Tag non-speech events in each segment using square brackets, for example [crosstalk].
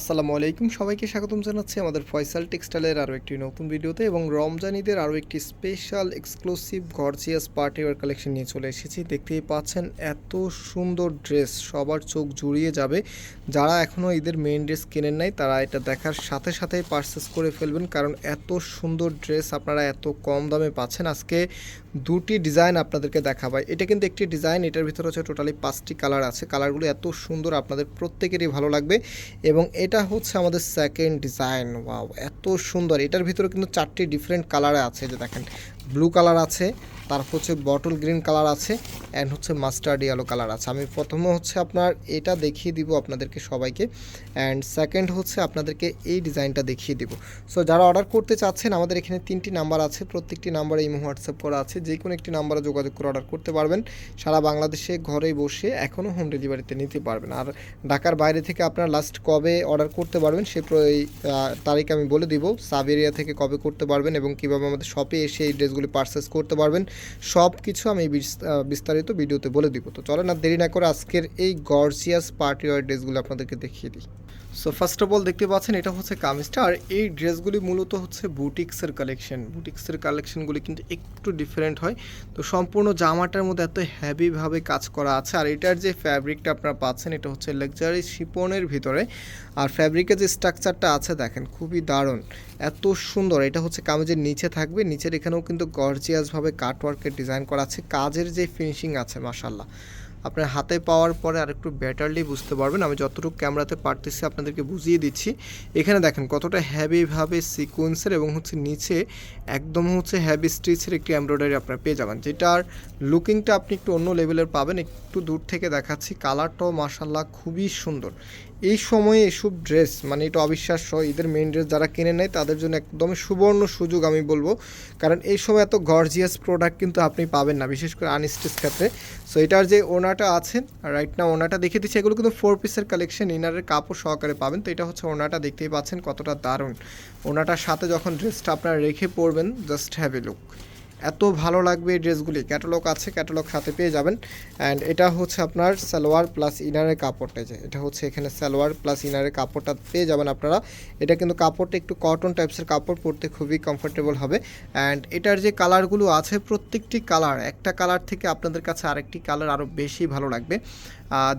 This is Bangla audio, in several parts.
আসসালামু আলাইকুম। সবাইকে স্বাগতম জানাচ্ছি আমাদের ফয়সাল টেক্সটাইলের আরও একটি নতুন ভিডিওতে এবং রমজানিদের আরও একটি special exclusive gorgeous party wear collection নিয়ে চলে এসেছি। দেখতেই পাচ্ছেন এত সুন্দর ড্রেস সবার চোখ জুড়িয়ে যাবে। যারা এখনও ঈদের মেন ড্রেস কেনেন নাই, তারা এটা দেখার সাথে সাথেই পারচেস করে ফেলবেন। কারণ এত সুন্দর ড্রেস আপনারা এত কম দামে পাচ্ছেন। আজকে দুটি ডিজাইন আপনাদেরকে দেখাবো। এটা কিন্তু একটি ডিজাইন, এটার ভিতরে হচ্ছে টোটালি পাঁচটি কালার আছে। কালারগুলো এত সুন্দর আপনাদের প্রত্যেকেরই ভালো লাগবে। এবং এটা হচ্ছে আমাদের সেকেন্ড ডিজাইন ওয়াও এত সুন্দর। এটার ভিতরে কিন্তু চারটি ডিফারেন্ট কালারে আছে যে দেখেন। ব্লু কালার আছে তারপর হচ্ছে বটল গ্রিন কালার আছে অ্যান্ড হচ্ছে মাস্টার্ড ইয়েলো কালার আছে। আমি প্রথমে হচ্ছে আপনার এটা দেখিয়ে দিব আপনাদেরকে সবাইকে অ্যান্ড সেকেন্ড হচ্ছে আপনাদেরকে এই ডিজাইনটা দেখিয়ে দিব। সো যারা অর্ডার করতে চাচ্ছেন, আমাদের এখানে তিনটি নাম্বার আছে। প্রত্যেকটি নাম্বারে ইমো হোয়াটসঅ্যাপ করা আছে। যে কোনো একটি নাম্বারে যোগাযোগ করে অর্ডার করতে পারবেন। সারা বাংলাদেশে ঘরে বসে এখনও হোম ডেলিভারিতে নিতে পারবেন। আর ঢাকার বাইরে থেকে আপনারা লাস্ট কবে অর্ডার করতে পারবেন সে তারিখ আমি বলে দিব। সাব এরিয়া থেকে কবে করতে পারবেন এবং কীভাবে আমাদের শপে এসে এই ড্রেসগুলি পারচেস করতে পারবেন সব কিছু আমি বিস- বিস্তারিত ভিডিওতে বলে দিব। তো চলেন আর দেরি না করে আজকের এই গর্জিয়াস পার্টি ওয়ার ড্রেসগুলো আপনাদেরকে দেখিয়ে দিই। সো ফার্স্ট অফ অল দেখতে পাচ্ছেন, এটা হচ্ছে কামিজটা, আর এই ড্রেসগুলি মূলত হচ্ছে বুটিক্সের কালেকশন বুটিক্সের কালেকশনগুলি কিন্তু একটু ডিফারেন্ট হয়। তো সম্পূর্ণ জামাটার মধ্যে এত হ্যাভিভাবে কাজ করা আছে, আর এটার যে ফ্যাব্রিকটা আপনারা পাচ্ছেন, এটা হচ্ছে লাক্সারি শিপনের ভিতরে। আর ফ্যাব্রিকের যে স্ট্রাকচারটা আছে, দেখেন, খুবই দারুণ, এত সুন্দর। এটা হচ্ছে কামিজের নিচে থাকবে, নিচের এখানেও কিন্তু গর্জিয়াসভাবে কাটওয়ার্কের ডিজাইন করা আছে। কাজের যে ফিনিশিং আছে মাসাল্লাহ আপনার হাতে পাওয়ার পরে আর একটু বেটারলি বুঝতে পারবেন। আমি যতটুকু ক্যামেরাতে পারতেছি, আপনাদেরকে বুঝিয়ে দিচ্ছি। এখানে দেখেন কতটা হ্যাভিভাবে সিকোয়েন্সের এবং হচ্ছে নিচে একদম হচ্ছে হ্যাভি স্টিচের একটি এমব্রয়ডারি আপনারা পেয়ে যাবেন। যেটার লুকিংটা আপনি একটু অন্য লেভেলের পাবেন। একটু দূর থেকে দেখাচ্ছি কালারটাও মাসাল্লাহ খুবই সুন্দর। এই সময়ে এসব ড্রেস মানে এটা অবিশ্বাস্য ঈদের মেন ড্রেস যারা কিনে নেয়, তাদের জন্য একদম সুবর্ণ সুযোগ আমি বলব। কারণ এই সময় এত গর্জিয়াস প্রোডাক্ট কিন্তু আপনি পাবেন না, বিশেষ করে আনস্টিচ ক্ষেত্রে। সো এটার যে ওনাটা আছে রাইট না ওনাটা দেখে দিচ্ছি। এগুলো কিন্তু ফোর পিসের কালেকশন ইনারের কাপড় সহকারে পাবেন। তো এটা হচ্ছে ওনাটা, দেখতেই পাচ্ছেন কতটা দারুণ। ওনাটার সাথে যখন ড্রেসটা আপনারা রেখে পরবেন জাস্ট হ্যাভ এ লুক এত ভালো লাগবে এই ড্রেসগুলি। ক্যাটালগ আছে, ক্যাটালগ হাতে পেয়ে যাবেন। অ্যান্ড এটা হচ্ছে আপনার সালোয়ার প্লাস ইনারের কাপড়টা যে, এটা হচ্ছে এখানে সালোয়ার প্লাস ইনারের কাপড়টা পেয়ে যাবেন আপনারা। এটা কিন্তু কাপড়টা একটু কটন টাইপসের কাপড়, পরতে খুবই কমফোর্টেবল হবে। অ্যান্ড এটার যে কালারগুলো আছে প্রত্যেকটি কালার একটা কালার থেকে আপনাদের কাছে আরেকটি কালার আরও বেশি ভালো লাগবে।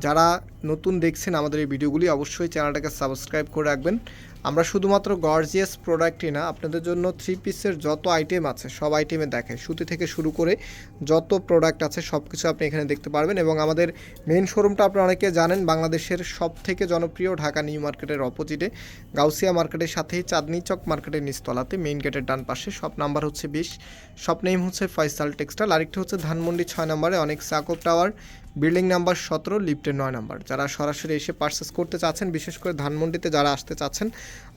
যারা নতুন দেখছেন আমাদের এই ভিডিওগুলি, অবশ্যই চ্যানেলটাকে সাবস্ক্রাইব করে রাখবেন। আমরা শুধুমাত্র গর্জিয়াস প্রোডাক্টই না, আপনাদের জন্য থ্রি পিসের যত আইটেম আছে, সব আইটেমে দেখে সুতি থেকে শুরু করে যত প্রোডাক্ট আছে সব কিছু আপনি এখানে দেখতে পারবেন এবং আমাদের মেন শোরুমটা আপনারা অনেকে জানেন, বাংলাদেশের সব থেকে জনপ্রিয় ঢাকা নিউ মার্কেটের অপোজিটে গাউসিয়া মার্কেটের সাথেই চাঁদনি চক মার্কেটের নিচতলাতে মেইন গেটের ডান পাশে। শপ নাম্বার হচ্ছে বিশ। শপ নেম হচ্ছে ফয়সাল টেক্সটাইল আরেকটি হচ্ছে ধানমন্ডি ছয় নম্বরে, অনেক সাকব টাওয়ার বিল্ডিং নাম্বার সতেরো, লিফটের নয় নাম্বার। যারা সরাসরি এসে পার্সেস করতে চাচ্ছেন, বিশেষ করে ধানমন্ডিতে যারা আসতে চাচ্ছেন,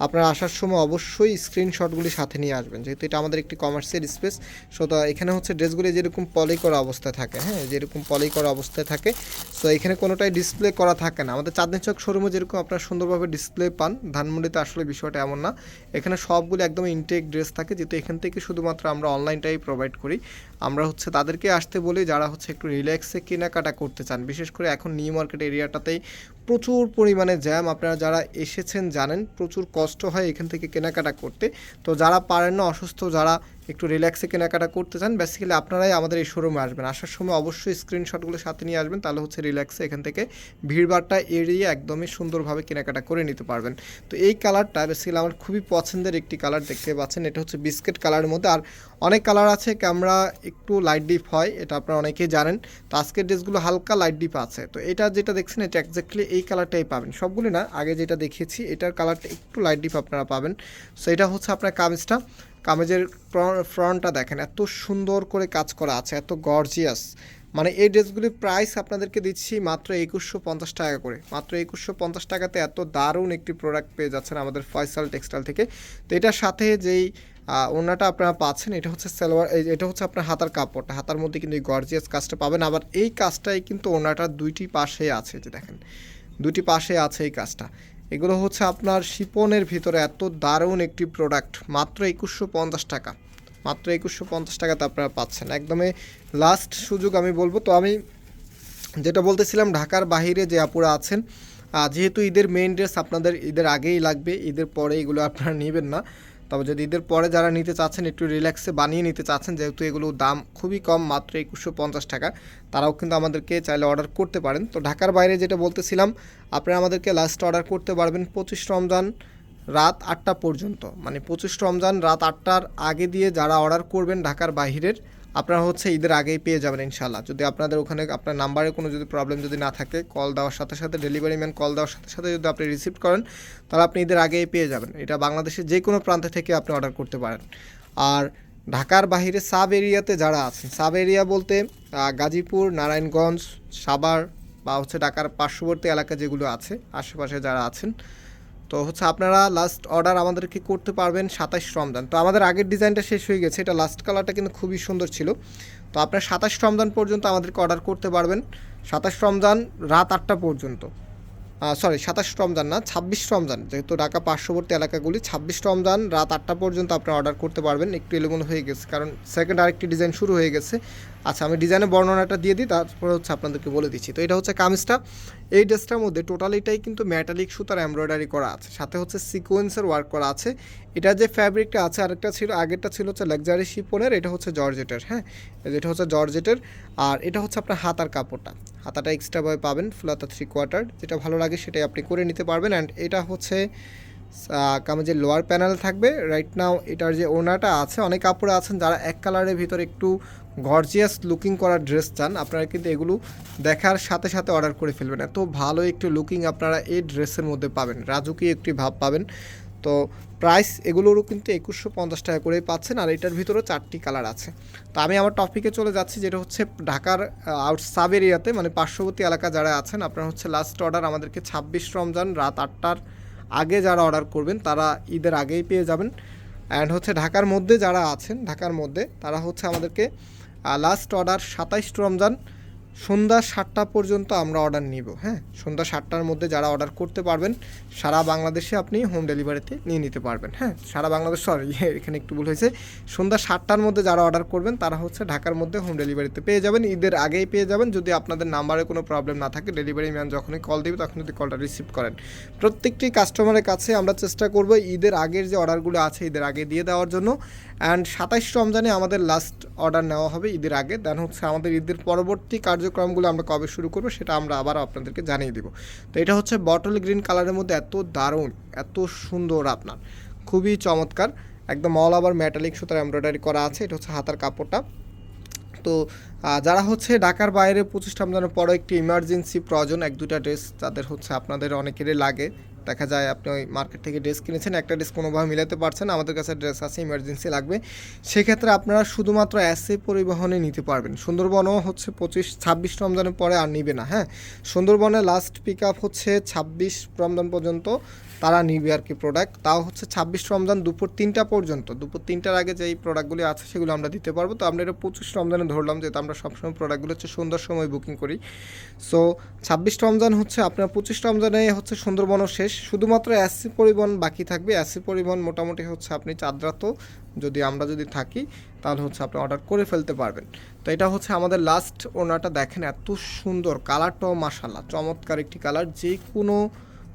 আপনারা আসার সময় অবশ্যই স্ক্রিনশটগুলি সাথে নিয়ে আসবেন। যেহেতু এটা আমাদের একটি কমার্সিয়াল স্পেস সো তো এখানে হচ্ছে ড্রেসগুলি যেরকম পলি করা অবস্থায় থাকে হ্যাঁ যেরকম পলি করা অবস্থায় থাকে সো এখানে কোনোটাই ডিসপ্লে করা থাকে না। আমাদের চাঁদনি চক শোরুমে যেরকম আপনারা সুন্দরভাবে ডিসপ্লে পান, ধানমন্ডিতে আসলে বিষয়টা এমন না। এখানে সবগুলো একদম ইনটেক ড্রেস থাকে, যেহেতু এখান থেকে শুধুমাত্র আমরা অনলাইনটাই প্রোভাইড করি। আমরা হচ্ছে তাদেরকে আসতে বলি যারা হচ্ছে একটু রিল্যাক্সে কেনাকাটা করতে চান। বিশেষ করে এখন নিউ মার্কেট এরিয়াটাতেই প্রচুর পরিমাণে জ্যাম আপনারা যারা এসেছেন জানেন, প্রচুর কষ্ট হয় এখান থেকে কেনাকাটা করতে। তো যারা পারেন না, অসুস্থ, যারা একটু রিল্যাক্সে কেনাকাটা করতে চান বেসিক্যালি আপনারাই আমাদের এই শোরুমে আসবেন। আসার সময় অবশ্যই স্ক্রিনশটগুলো সাথে নিয়ে আসবেন, তাহলে হচ্ছে রিল্যাক্সে এখান থেকে ভিড়ভাড়টা এড়িয়ে একদমই সুন্দরভাবে কেনাকাটা করে নিতে পারবেন। তো এই কালারটা বেসিক্যালি আমার খুবই পছন্দের একটি কালার দেখতে পাচ্ছেন, এটা হচ্ছে বিস্কিট কালারের মধ্যে। আর অনেক কালার আছে ক্যামেরা একটু লাইট ডিপ হয়, এটা আপনারা অনেকেই জানেন। তো আজকের ড্রেসগুলো হালকা লাইট ডিপ আছে। তো এটা যেটা দেখছেন, এটা একজাক্টলি এই কালারটাই পাবেন। সবগুলি না, আগে যেটা দেখিয়েছি, এটার কালারটা একটু লাইট ডিপ আপনারা পাবেন। সো এটা হচ্ছে আপনার কামিজটা। কামিজের ফ্রন্টটা দেখেন এত সুন্দর করে কাজ করা আছে এত গর্জিয়াস মানে এই ড্রেসগুলির প্রাইস আপনাদেরকে দিচ্ছি মাত্র একুশশো পঞ্চাশ টাকা করে। মাত্র একুশশো পঞ্চাশ টাকাতে এত দারুণ একটি প্রোডাক্ট পেয়ে যাচ্ছেন আমাদের ফয়সাল টেক্সটাইল থেকে। তো এটার সাথে যেই আহ, ওড়নাটা আপনারা পাচ্ছেন এটা হচ্ছে সালোয়ার এটা হচ্ছে আপনার হাতার কাপড়টা। হাতার মধ্যে কিন্তু এই গর্জিয়াস কাজটা পাবেন। আবার এই কাজটাই কিন্তু ওড়নাটার দুইটি পাশে আছে যে দেখেন দুটি পাশে আছে এই কাজটা। এগুলো হচ্ছে আপনার শিপনের ভিতরে এত দারুণ একটি প্রোডাক্ট মাত্র একুশশো পঞ্চাশ টাকা। মাত্র একুশশো পঞ্চাশ টাকাতে আপনারা পাচ্ছেন। একদমই লাস্ট সুযোগ আমি বলব। তো আমি যেটা বলতেছিলাম, ঢাকার বাহিরে যে আপুরা আছেন যেহেতু ঈদের মেইন ড্রেস আপনাদের ঈদের আগেই লাগবে, ঈদের পরে এগুলো আপনারা নেবেন না। তবে যদি ঈদের পরে যারা নিতে চাচ্ছেন, একটু রিল্যাক্সে বানিয়ে নিতে চাচ্ছেন, যেহেতু এগুলোর দাম খুবই কম, মাত্র একুশশো পঞ্চাশ টাকা, তারাও কিন্তু আমাদেরকে চাইলে অর্ডার করতে পারেন। তো ঢাকার বাইরে যেটা বলতেছিলাম আপনারা আমাদেরকে লাস্ট অর্ডার করতে পারবেন পঁচিশ রমজান রাত আটটা পর্যন্ত। মানে পঁচিশ রমজান রাত আটটার আগে দিয়ে যারা অর্ডার করবেন ঢাকার বাইরের আপনারা হচ্ছে ঈদের আগেই পেয়ে যাবেন ইনশাল্লাহ যদি আপনাদের ওখানে আপনার নাম্বারে কোনো যদি প্রবলেম যদি না থাকে কল দেওয়ার সাথে সাথে ডেলিভারি ম্যান কল দেওয়ার সাথে সাথে যদি আপনি রিসিভ করেন, তাহলে আপনি ঈদের আগেই পেয়ে যাবেন। এটা বাংলাদেশের যে কোনো প্রান্ত থেকে আপনি অর্ডার করতে পারেন। আর ঢাকার বাইরে সাব এরিয়াতে যারা আছেন সাব এরিয়া বলতে গাজীপুর, নারায়ণগঞ্জ, সাভার বা হচ্ছে ঢাকার পার্শ্ববর্তী এলাকা যেগুলো আছে, আশেপাশে যারা আছেন তো হচ্ছে আপনারা লাস্ট অর্ডার আমাদেরকে করতে পারবেন সাতাশ রমজান। তো আমাদের আগের ডিজাইনটা শেষ হয়ে গেছে, এটা লাস্ট কালারটা কিন্তু খুবই সুন্দর ছিল। তো আপনার সাতাশ রমজান পর্যন্ত আমাদেরকে অর্ডার করতে পারবেন, সাতাশ রমজান রাত আটটা পর্যন্ত। সরি সাতাশ রমজান না, ছাব্বিশ রমজান, যেহেতু ঢাকা পার্শ্ববর্তী এলাকাগুলি, ছাব্বিশ রমজান রাত আটটা পর্যন্ত আপনারা অর্ডার করতে পারবেন, একটু এলোমেলো হয়ে গেছে, কারণ সেকেন্ড আরেকটি ডিজাইন শুরু হয়ে গেছে। আচ্ছা আমি ডিজাইনের বর্ণনাটা দিয়ে দিই, তারপরে হচ্ছে আপনাদেরকে বলে দিচ্ছি। তো এটা হচ্ছে কামিজটা। এই ড্রেসটার মধ্যে টোটালিটাই কিন্তু ম্যাটালিক সুতার এমব্রয়ডারি করা আছে। সাথে হচ্ছে সিকোয়েন্সের ওয়ার্ক করা আছে। এটা যে ফ্যাব্রিকটা আছে, আরেকটা ছিল, আগেরটা ছিল হচ্ছে লাক্সারি শিপনের এটা হচ্ছে জর্জেটের হ্যাঁ? যেটা হচ্ছে জর্জেটের আর এটা হচ্ছে আপনার হাতার কাপড়টা। হাতাটা এক্সট্রাভাবে পাবেন ফুলাতা থ্রি কোয়ার্টার যেটা ভালো লাগে সেটাই আপনি করে নিতে পারবেন। অ্যান্ড এটা হচ্ছে কামিজের লোয়ার প্যানেল থাকবে রাইট নাও এটার যে ওনাটা আছে, অনেক কাপড়ে আছেন যারা এক কালারের ভিতরে একটু গর্জিয়াস লুকিং করার ড্রেস চান, আপনারা কিন্তু এগুলো দেখার সাথে সাথে অর্ডার করে ফেলবেন। এত ভালো একটু লুকিং আপনারা এই ড্রেসের মধ্যে পাবেন রাজুকি একটি ভাব পাবেন। তো প্রাইস এগুলোরও কিন্তু একুশশো পঞ্চাশ টাকা করেই পাচ্ছেন, আর এটার ভিতরেও চারটি কালার আছে। তো আমি আমার টপিকে চলে যাচ্ছি, যেটা হচ্ছে ঢাকার আউট সাব এরিয়াতে মানে পার্শ্ববর্তী এলাকা যারা আছেন, আপনারা হচ্ছে লাস্ট অর্ডার আমাদেরকে ছাব্বিশ রমজান রাত আটটার আগে যারা অর্ডার করবেন, তারা ঈদের আগেই পেয়ে যাবেন। অ্যান্ড হচ্ছে ঢাকার মধ্যে যারা আছেন, ঢাকার মধ্যে, তারা হচ্ছে আমাদেরকে লাস্ট অর্ডার সাতাইশ রমজান সন্ধ্যা সাতটা পর্যন্ত আমরা অর্ডার নিব হ্যাঁ? সন্ধ্যা সাতটার মধ্যে যারা অর্ডার করতে পারবেন, সারা বাংলাদেশে আপনি হোম ডেলিভারিতে নিয়ে নিতে পারবেন হ্যাঁ? সারা বাংলাদেশ সরি [laughs] এখানে একটু ভুল হয়েছে। সন্ধ্যা সাতটার মধ্যে যারা অর্ডার করবেন, তারা হচ্ছে ঢাকার মধ্যে হোম ডেলিভারিতে পেয়ে যাবেন। ঈদের আগেই পেয়ে যাবেন। যদি আপনাদের নাম্বারে কোনো প্রবলেম না থাকে ডেলিভারি ম্যান যখনই কল দেবে তখন যদি কলটা রিসিভ করেন। প্রত্যেকটি কাস্টমারের কাছে আমরা চেষ্টা করব ঈদের আগের যে অর্ডারগুলো আছে, ঈদের আগে দিয়ে দেওয়ার জন্য। অ্যান্ড সাতাইশ রমজানে আমাদের লাস্ট অর্ডার নেওয়া হবে ঈদের আগে। দেন হচ্ছে আমাদের ঈদের পরবর্তী কার্যক্রমগুলো আমরা কবে শুরু করব সেটা আমরা আবার আপনাদেরকে জানিয়ে দেবো। তো এটা হচ্ছে বটল গ্রিন কালারের মধ্যে এত দারুণ, এত সুন্দর আপনার। খুবই চমৎকার, একদম অল আবার মেটালিক সুতার এমব্রয়ডারি করা আছে, এটা হচ্ছে হাতার কাপড়টা। তো যারা হচ্ছে ঢাকার বাইরে পঁচিশ রমজানের পরে একটি ইমার্জেন্সি প্রয়োজন, এক দুটা ড্রেস যাদের হচ্ছে আপনাদের অনেকেরই লাগে। দেখা যায় আপনি ওই মার্কেট থেকে ড্রেস কিনেছেন, একটা ড্রেস কোনোভাবে মিলাতে পারছেন আমাদের কাছে ড্রেস আছে ইমার্জেন্সি লাগবে। সেক্ষেত্রে আপনারা শুধুমাত্র এসএ পরিবহনে নিতে পারবেন। সুন্দরবনও হচ্ছে পঁচিশ, ছাব্বিশ রমজানের পরে আর নিবে না হ্যাঁ? সুন্দরবনে লাস্ট পিক আপ হচ্ছে ছাব্বিশ রমজান পর্যন্ত তারা নিবে আর কি প্রোডাক্ট তাও হচ্ছে ছাব্বিশ রমজান দুপুর তিনটা পর্যন্ত। দুপুর তিনটার আগে যেই প্রোডাক্টগুলি আছে সেগুলো আমরা দিতে পারব। তো আমরা এটা পঁচিশ রমজানে ধরলাম, যেহেতু আমরা সবসময় প্রোডাক্টগুলো হচ্ছে সুন্দর সময় বুকিং করি। সো ছাব্বিশ রমজান হচ্ছে, আপনার পঁচিশ রমজানে হচ্ছে সুন্দরবনও শেষ। শুধুমাত্র অ্যাসি পরিবহন বাকি থাকবে। অ্যাসি পরিবহন মোটামুটি হচ্ছে আপনি চাঁদরাত, যদি আমরা যদি থাকি, তাহলে হচ্ছে আপনি অর্ডার করে ফেলতে পারবেন। তো এটা হচ্ছে আমাদের লাস্ট ওনাটা দেখেন এত সুন্দর কালারটাও মাসাল্লাহ চমৎকার একটি কালার যে কোনো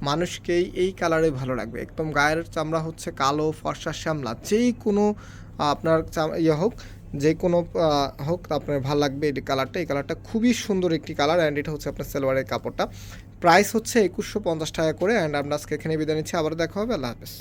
মানুষকেই এই কালারে ভালো লাগবে। একদম গায়ের চামড়া হচ্ছে কালো, ফর্সা, শ্যামলা যেই কোনো আপনার ইয়ে হোক, যে কোনো হোক, আপনার ভালো লাগবে এই কালারটা এই কালারটা খুবই সুন্দর একটি কালার অ্যান্ড এটা হচ্ছে আপনার সালোয়ারের কাপড়টা। প্রাইস হচ্ছে একুশশো পঞ্চাশ টাকা করে অ্যান্ড আমরা আজকে এখানে বিদায় নিচ্ছি। আবার দেখা হবে, আল্লাহ হাফেজ।